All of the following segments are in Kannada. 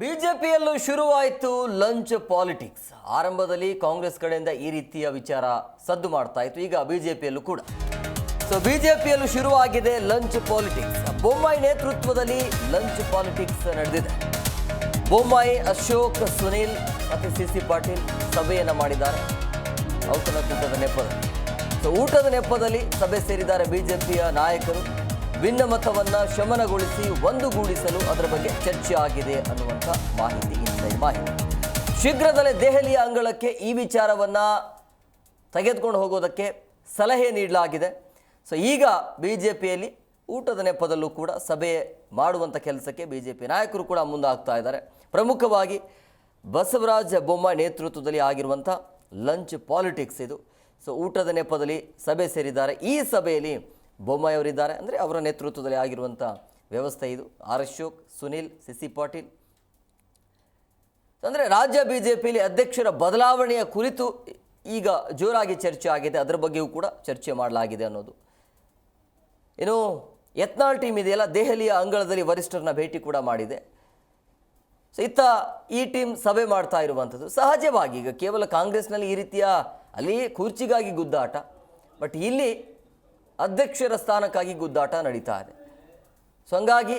ಬಿಜೆಪಿಯಲ್ಲೂ ಶುರುವಾಯಿತು ಲಂಚ್ ಪಾಲಿಟಿಕ್ಸ್. ಆರಂಭದಲ್ಲಿ ಕಾಂಗ್ರೆಸ್ ಕಡೆಯಿಂದ ಈ ರೀತಿಯ ವಿಚಾರ ಸದ್ದು ಮಾಡ್ತಾ ಇತ್ತು. ಈಗ ಬಿಜೆಪಿಯಲ್ಲೂ ಕೂಡ. ಸೊ ಬಿಜೆಪಿಯಲ್ಲೂ ಶುರುವಾಗಿದೆ ಲಂಚ್ ಪಾಲಿಟಿಕ್ಸ್. ಬೊಮ್ಮಾಯಿ ನೇತೃತ್ವದಲ್ಲಿ ಲಂಚ್ ಪಾಲಿಟಿಕ್ಸ್ ನಡೆದಿದೆ. ಬೊಮ್ಮಾಯಿ ಅಶೋಕ್, ಸುನೀಲ್ ಮತ್ತು ಸಿ ಸಿ ಪಾಟೀಲ್ ಸಭೆಯನ್ನು ಮಾಡಿದ್ದಾರೆ. ಔತಣಕೂಟದ ನೆಪದಲ್ಲಿ. ಸೊ ಊಟದ ನೆಪದಲ್ಲಿ ಸಭೆ ಸೇರಿದ್ದಾರೆ ಬಿಜೆಪಿಯ ನಾಯಕರು. ಭಿನ್ನಮತವನ್ನ ಶಮನಗೊಳಿಸಿ ಒಂದುಗೂಡಿಸಲು ಅದರ ಬಗ್ಗೆ ಚರ್ಚೆ ಆಗಿದೆ ಅನ್ನುವಂಥ ಮಾಹಿತಿ ಇನ್ಸೈಡ್ ಮಾಹಿತಿ. ಶೀಘ್ರದಲ್ಲೇ ದೆಹಲಿಯ ಅಂಗಳಕ್ಕೆ ಈ ವಿಚಾರವನ್ನು ತೆಗೆದುಕೊಂಡು ಹೋಗೋದಕ್ಕೆ ಸಲಹೆ ನೀಡಲಾಗಿದೆ. ಸೊ ಈಗ ಬಿ ಜೆ ಪಿಯಲ್ಲಿ ಊಟದ ನೆಪದಲ್ಲೂ ಕೂಡ ಸಭೆ ಮಾಡುವಂಥ ಕೆಲಸಕ್ಕೆ ಬಿ ಜೆ ಪಿ ನಾಯಕರು ಕೂಡ ಮುಂದಾಗ್ತಾ ಇದ್ದಾರೆ. ಪ್ರಮುಖವಾಗಿ ಬಸವರಾಜ ಬೊಮ್ಮಾಯಿ ನೇತೃತ್ವದಲ್ಲಿ ಆಗಿರುವಂಥ ಲಂಚ್ ಪಾಲಿಟಿಕ್ಸ್ ಇದು. ಸೊ ಊಟದ ನೆಪದಲ್ಲಿ ಸಭೆ ಸೇರಿದ್ದಾರೆ. ಈ ಸಭೆಯಲ್ಲಿ ಬೊಮ್ಮಾಯಿ ಅವರಿದ್ದಾರೆ ಅಂದರೆ ಅವರ ನೇತೃತ್ವದಲ್ಲಿ ಆಗಿರುವಂಥ ವ್ಯವಸ್ಥೆ ಇದು. R Ashok, Sunil C Patil. ಅಂದರೆ ರಾಜ್ಯ ಬಿ ಜೆ ಪಿಯಲ್ಲಿ ಅಧ್ಯಕ್ಷರ ಬದಲಾವಣೆಯ ಕುರಿತು ಈಗ ಜೋರಾಗಿ ಚರ್ಚೆ ಆಗಿದೆ. ಅದರ ಬಗ್ಗೆಯೂ ಕೂಡ ಚರ್ಚೆ ಮಾಡಲಾಗಿದೆ ಅನ್ನೋದು. ಏನು ಯತ್ನಾಳ್ ಟೀಮ್ ಇದೆಯಲ್ಲ, ದೆಹಲಿಯ ಅಂಗಳದಲ್ಲಿ ವರಿಷ್ಠರನ್ನ ಭೇಟಿ ಕೂಡ ಮಾಡಿದೆ. ಸೊ ಇತ್ತ ಈ ಟೀಮ್ ಸಭೆ ಮಾಡ್ತಾ ಇರುವಂಥದ್ದು ಸಹಜವಾಗಿ ಈಗ ಕೇವಲ ಕಾಂಗ್ರೆಸ್ನಲ್ಲಿ ಈ ರೀತಿಯ ಅಲ್ಲಿ ಕುರ್ಚಿಗಾಗಿ ಗುದ್ದಾಟ. ಬಟ್ ಇಲ್ಲಿ ಅಧ್ಯಕ್ಷರ ಸ್ಥಾನಕ್ಕಾಗಿ ಗುದ್ದಾಟ ನಡೀತಾ ಇದೆ. ಸೊ ಹಂಗಾಗಿ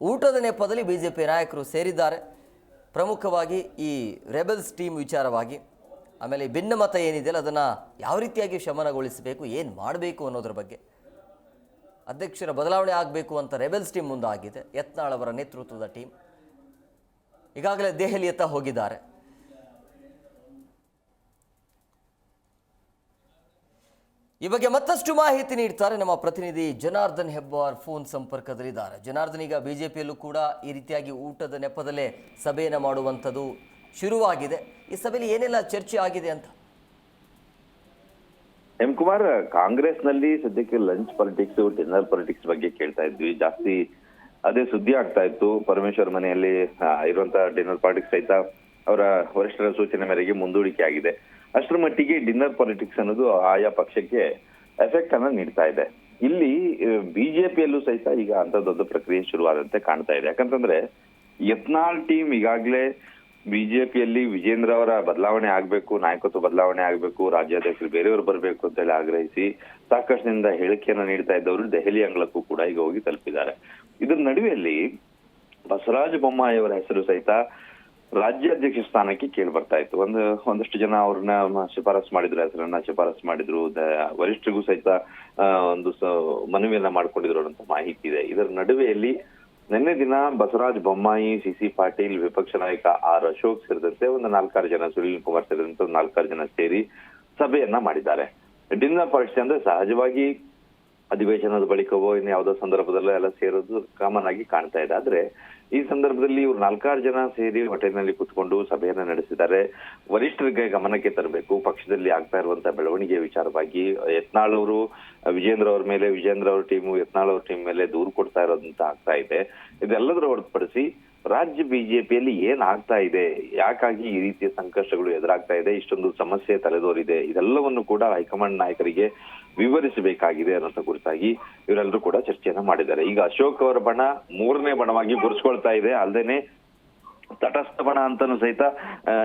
ಊಟದ ನೆಪದಲ್ಲಿ ಬಿ ಜೆ ಪಿ ನಾಯಕರು ಸೇರಿದ್ದಾರೆ. ಪ್ರಮುಖವಾಗಿ ಈ ರೆಬೆಲ್ಸ್ ಟೀಮ್ ವಿಚಾರವಾಗಿ, ಆಮೇಲೆ ಭಿನ್ನಮತ ಏನಿದೆಯಲ್ಲ, ಅದನ್ನು ಯಾವ ರೀತಿಯಾಗಿ ಶಮನಗೊಳಿಸಬೇಕು, ಏನು ಮಾಡಬೇಕು ಅನ್ನೋದ್ರ ಬಗ್ಗೆ. ಅಧ್ಯಕ್ಷರ ಬದಲಾವಣೆ ಆಗಬೇಕು ಅಂತ ರೆಬೆಲ್ಸ್ ಟೀಮ್ ಮುಂದಾಗಿದೆ. ಯತ್ನಾಳ್ ಅವರ ನೇತೃತ್ವದ ಟೀಮ್. ಈಗಾಗಲೇ ದೆಹಲಿಯತ್ತ ಹೋಗಿದ್ದಾರೆ. ಈ ಬಗ್ಗೆ ಮತ್ತಷ್ಟು ಮಾಹಿತಿ ನೀಡ್ತಾರೆ ನಮ್ಮ ಪ್ರತಿನಿಧಿ ಜನಾರ್ದನ್ ಹೆಬ್ಬಾರ್ ಫೋನ್ ಸಂಪರ್ಕದಲ್ಲಿದ್ದಾರೆ. ಜನಾರ್ದನ್, ಈಗ ಬಿಜೆಪಿಯಲ್ಲೂ ಕೂಡ ಈ ರೀತಿಯಾಗಿ ಊಟದ ನೆಪದಲ್ಲೇ ಸಭೆಯನ್ನು ಮಾಡುವಂಥದ್ದು ಶುರುವಾಗಿದೆ. ಈ ಸಭೆಯಲ್ಲಿ ಏನೆಲ್ಲ ಚರ್ಚೆ ಆಗಿದೆ ಅಂತ? ಎಂ ಕುಮಾರ್ ಕಾಂಗ್ರೆಸ್ನಲ್ಲಿ ಸದ್ಯಕ್ಕೆ ಲಂಚ್ ಪಾಲಿಟಿಕ್ಸ್, ಡಿನ್ನರ್ ಪಾಲಿಟಿಕ್ಸ್ ಬಗ್ಗೆ ಕೇಳ್ತಾ ಇದ್ವಿ. ಜಾಸ್ತಿ ಅದೇ ಸುದ್ದಿ ಆಗ್ತಾ ಇತ್ತು. ಪರಮೇಶ್ವರ್ ಮನೆಯಲ್ಲಿ ಇರುವಂತಹ ಇರುವಂತ ಡಿನ್ನರ್ ಪಾಲಿಟಿಕ್ಸ್ ಸಹಿತ ಅವರ ವರಿಷ್ಠರ ಸೂಚನೆ ಮೇರೆಗೆ ಮುಂದೂಡಿಕೆ ಆಗಿದೆ. ಅಷ್ಟರ ಮಟ್ಟಿಗೆ ಡಿನ್ನರ್ ಪಾಲಿಟಿಕ್ಸ್ ಅನ್ನೋದು ಆಯಾ ಪಕ್ಷಕ್ಕೆ ಎಫೆಕ್ಟ್ ಅನ್ನ ನೀಡ್ತಾ ಇದೆ. ಇಲ್ಲಿ ಬಿಜೆಪಿಯಲ್ಲೂ ಸಹಿತ ಈಗ ಅಂತ ದೊಡ್ಡ ಪ್ರಕ್ರಿಯೆ ಶುರುವಾದಂತೆ ಕಾಣ್ತಾ ಇದೆ. ಯಾಕಂತಂದ್ರೆ, ಯತ್ನಾಳ್ ಟೀಮ್ ಈಗಾಗಲೇ ಬಿಜೆಪಿಯಲ್ಲಿ ವಿಜೇಂದ್ರ ಅವರ ಬದಲಾವಣೆ ಆಗ್ಬೇಕು, ನಾಯಕತ್ವ ಬದಲಾವಣೆ ಆಗ್ಬೇಕು, ರಾಜ್ಯಾಧ್ಯಕ್ಷರು ಬೇರೆಯವರು ಬರಬೇಕು ಅಂತ ಹೇಳಿ ಆಗ್ರಹಿಸಿ ಸಾಕಷ್ಟಿನಿಂದ ಹೇಳಿಕೆಯನ್ನ ನೀಡ್ತಾ ಇದ್ದವರು ದೆಹಲಿ ಅಂಗಳಕ್ಕೂ ಕೂಡ ಈಗ ಹೋಗಿ ತಲುಪಿದ್ದಾರೆ. ಇದರ ನಡುವೆಯಲ್ಲಿ ಬಸವರಾಜ ಬೊಮ್ಮಾಯಿ ಅವರ ಹೆಸರು ಸಹಿತ ರಾಜ್ಯಾಧ್ಯಕ್ಷ ಸ್ಥಾನಕ್ಕೆ ಕೇಳಿ ಬರ್ತಾ ಇತ್ತು. ಒಂದು, ಒಂದಷ್ಟು ಜನ ಅವ್ರನ್ನ ಶಿಫಾರಸು ಮಾಡಿದ್ರು, ಹೆಸರನ್ನ ಶಿಫಾರಸ್ ಮಾಡಿದ್ರು ವರಿಷ್ಠರಿಗೂ ಸಹಿತ ಒಂದು ಮನವಿಯನ್ನ ಮಾಡ್ಕೊಂಡಿದ್ರು ಅಂತ ಮಾಹಿತಿ ಇದೆ. ಇದರ ನಡುವೆಯಲ್ಲಿ ನಿನ್ನೆ ದಿನ ಬಸವರಾಜ್ ಬೊಮ್ಮಾಯಿ, ಸಿ ಸಿ ಪಾಟೀಲ್, ವಿಪಕ್ಷ ನಾಯಕ ಆರ್ ಅಶೋಕ್ ಸೇರಿದಂತೆ ಒಂದು ನಾಲ್ಕಾರು ಜನ, ಸುನೀಲ್ ಕುಮಾರ್ ಸೇರಿದಂತೆ ಒಂದು ನಾಲ್ಕಾರು ಜನ ಸೇರಿ ಸಭೆಯನ್ನ ಮಾಡಿದ್ದಾರೆ. ಡಿನ್ನರ್ ಪಾರ್ಟಿ ಅಂದ್ರೆ ಸಹಜವಾಗಿ ಅಧಿವೇಶನದ ಬಳಿಕವೋ ಇನ್ನು ಯಾವುದೋ ಸಂದರ್ಭದಲ್ಲೋ ಎಲ್ಲ ಸೇರೋದು ಕಾಮನ್ ಆಗಿ ಕಾಣ್ತಾ ಇದೆ. ಆದ್ರೆ ಈ ಸಂದರ್ಭದಲ್ಲಿ ಇವರು ನಾಲ್ಕಾರು ಜನ ಸೇರಿ ಹೋಟೆಲ್ನಲ್ಲಿ ಕುತ್ಕೊಂಡು ಸಭೆಯನ್ನ ನಡೆಸಿದ್ದಾರೆ. ವರಿಷ್ಠರಿಗೆ ಗಮನಕ್ಕೆ ತರಬೇಕು, ಪಕ್ಷದಲ್ಲಿ ಆಗ್ತಾ ಇರುವಂತಹ ಬೆಳವಣಿಗೆ ವಿಚಾರವಾಗಿ. ಯತ್ನಾಳ್ ಅವರು, ವಿಜೇಂದ್ರ ಅವ್ರ ಮೇಲೆ, ವಿಜೇಂದ್ರ ಅವ್ರ ಟೀಮು, ಯತ್ನಾಳ್ ಅವ್ರ ಟೀಮ್ ಮೇಲೆ ದೂರು ಕೊಡ್ತಾ ಇರೋದಂತ ಆಗ್ತಾ ಇದೆ. ಇದೆಲ್ಲದರ ಹೊರತುಪಡಿಸಿ ರಾಜ್ಯ ಬಿಜೆಪಿಯಲ್ಲಿ ಏನ್ ಆಗ್ತಾ ಇದೆ? ಯಾಕಾಗಿ ಈ ರೀತಿಯ ಸಂಕಷ್ಟಗಳು ಎದುರಾಗ್ತಾ ಇದೆ? ಇಷ್ಟೊಂದು ಸಮಸ್ಯೆ ತಲೆದೋರಿದೆ. ಇದೆಲ್ಲವನ್ನು ಕೂಡ ಹೈಕಮಾಂಡ್ ನಾಯಕರಿಗೆ ವಿವರಿಸಬೇಕಾಗಿದೆ ಅನ್ನೋಂಥ ಕುರಿತಾಗಿ ಇವರೆಲ್ಲರೂ ಕೂಡ ಚರ್ಚೆಯನ್ನು ಮಾಡಿದ್ದಾರೆ. ಈಗ ಅಶೋಕ್ ಅವರ ಬಣ ಮೂರನೇ ಬಣವಾಗಿ ಗುರುಸ್ಕೊಳ್ತಾ ಇದೆ. ಅಲ್ಲದೇನೆ ತಟಸ್ಥ ಬಣ ಅಂತಾನು ಸಹಿತ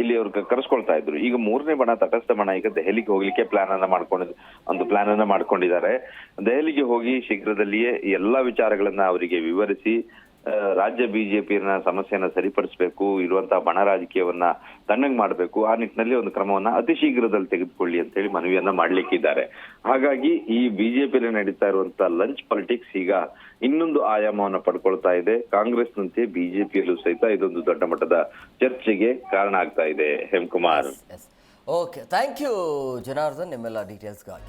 ಇಲ್ಲಿ ಅವ್ರು ಕರೆಸ್ಕೊಳ್ತಾ ಇದ್ರು. ಈಗ ಮೂರನೇ ಬಣ ತಟಸ್ಥ ಬಣ ಈಗ ದೆಹಲಿಗೆ ಹೋಗ್ಲಿಕ್ಕೆ ಪ್ಲಾನ್ ಅನ್ನ ಮಾಡ್ಕೊಂಡಿದ್ ಒಂದು ಪ್ಲಾನ್ ಅನ್ನ ಮಾಡ್ಕೊಂಡಿದ್ದಾರೆ. ದೆಹಲಿಗೆ ಹೋಗಿ ಶೀಘ್ರದಲ್ಲಿಯೇ ಎಲ್ಲಾ ವಿಚಾರಗಳನ್ನ ಅವರಿಗೆ ವಿವರಿಸಿ ರಾಜ್ಯ ಬಿಜೆಪಿಯನ್ನ ಸಮಸ್ಯೆಯನ್ನ ಸರಿಪಡಿಸಬೇಕು, ಇರುವಂತಹ ಬಣ ರಾಜಕೀಯವನ್ನ ತಣ್ಣಗೆ ಮಾಡಬೇಕು, ಆ ನಿಟ್ಟಿನಲ್ಲಿ ಒಂದು ಕ್ರಮವನ್ನ ಅತಿ ಶೀಘ್ರದಲ್ಲಿ ತೆಗೆದುಕೊಳ್ಳಿ ಅಂತ ಹೇಳಿ ಮನವಿಯನ್ನ ಮಾಡ್ಲಿಕ್ಕಿದ್ದಾರೆ. ಹಾಗಾಗಿ ಈ ಬಿಜೆಪಿಯಲ್ಲಿ ನಡೀತಾ ಇರುವಂತಹ ಲಂಚ್ ಪಾಲಿಟಿಕ್ಸ್ ಈಗ ಇನ್ನೊಂದು ಆಯಾಮವನ್ನ ಪಡ್ಕೊಳ್ತಾ ಇದೆ. ಕಾಂಗ್ರೆಸ್ನಂತೆ ಬಿಜೆಪಿಯಲ್ಲೂ ಸಹಿತ ಇದೊಂದು ದೊಡ್ಡ ಮಟ್ಟದ ಚರ್ಚೆಗೆ ಕಾರಣ ಆಗ್ತಾ ಇದೆ. Hemakumar. Okay thank you Janardhan. ನಿಮ್ಮೆಲ್ಲ ಡೀಟೇಲ್ಸ್ಗಾಗಿ